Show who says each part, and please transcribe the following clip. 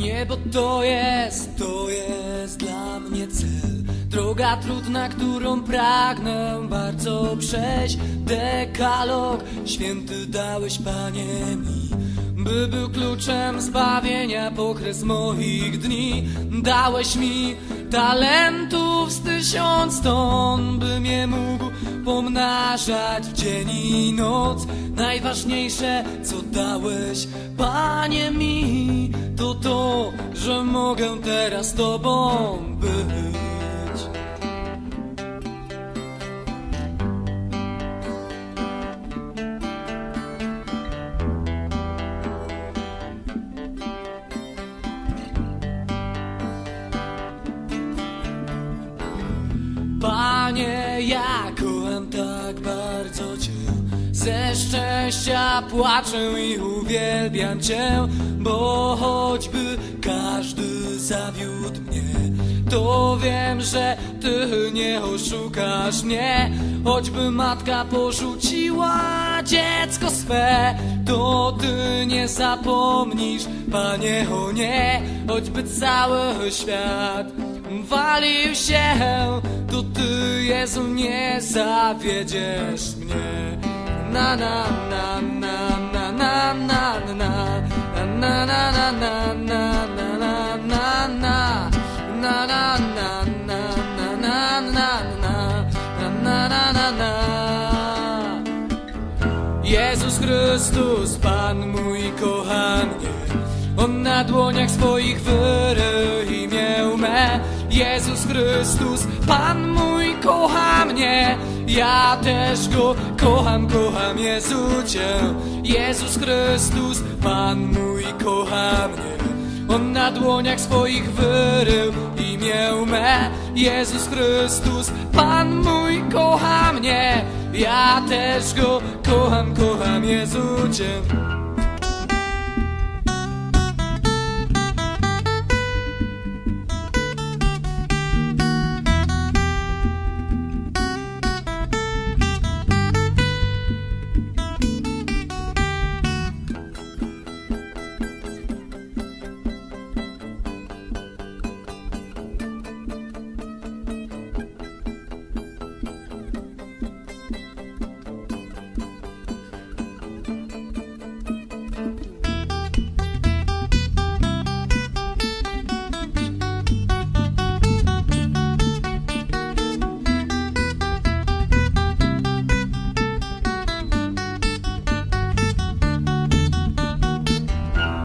Speaker 1: Niebo to jest, to jest dla mnie cel. Droga trudna, którą pragnę bardzo przejść. Dekalog święty dałeś Panie mi By był kluczem zbawienia pokres moich dni. Dałeś mi talentów z tysiąc ton By mnie mógł pomnażać w dzień i noc. Najważniejsze co dałeś Panie mi To że mogę teraz Tobą być. Panie, ja kocham tak bardzo Cię Ze szczęścia płaczę i uwielbiam Cię Bo choćby każdy zawiódł mnie To wiem, że Ty nie oszukasz mnie. Choćby matka porzuciła dziecko swe To Ty nie zapomnisz, Panie, o nie. Choćby cały świat walił się To Ty, Jezu, nie zawiedziesz mnie Na na na na na na na na na na na na na Jezus Chrystus, Pan mój kocha mnie On na dłoniach swoich wyrył imię me Jezus Chrystus, Pan mój kocha mnie Ja też Go kocham, kocham Jezu Cię Jezus Chrystus, Pan mój kocha mnie on na dłoniach swoich wyrył imię me. Jezus Chrystus, Pan mój kocha mnie. Ja też Go kocham, kocham Jezu Cię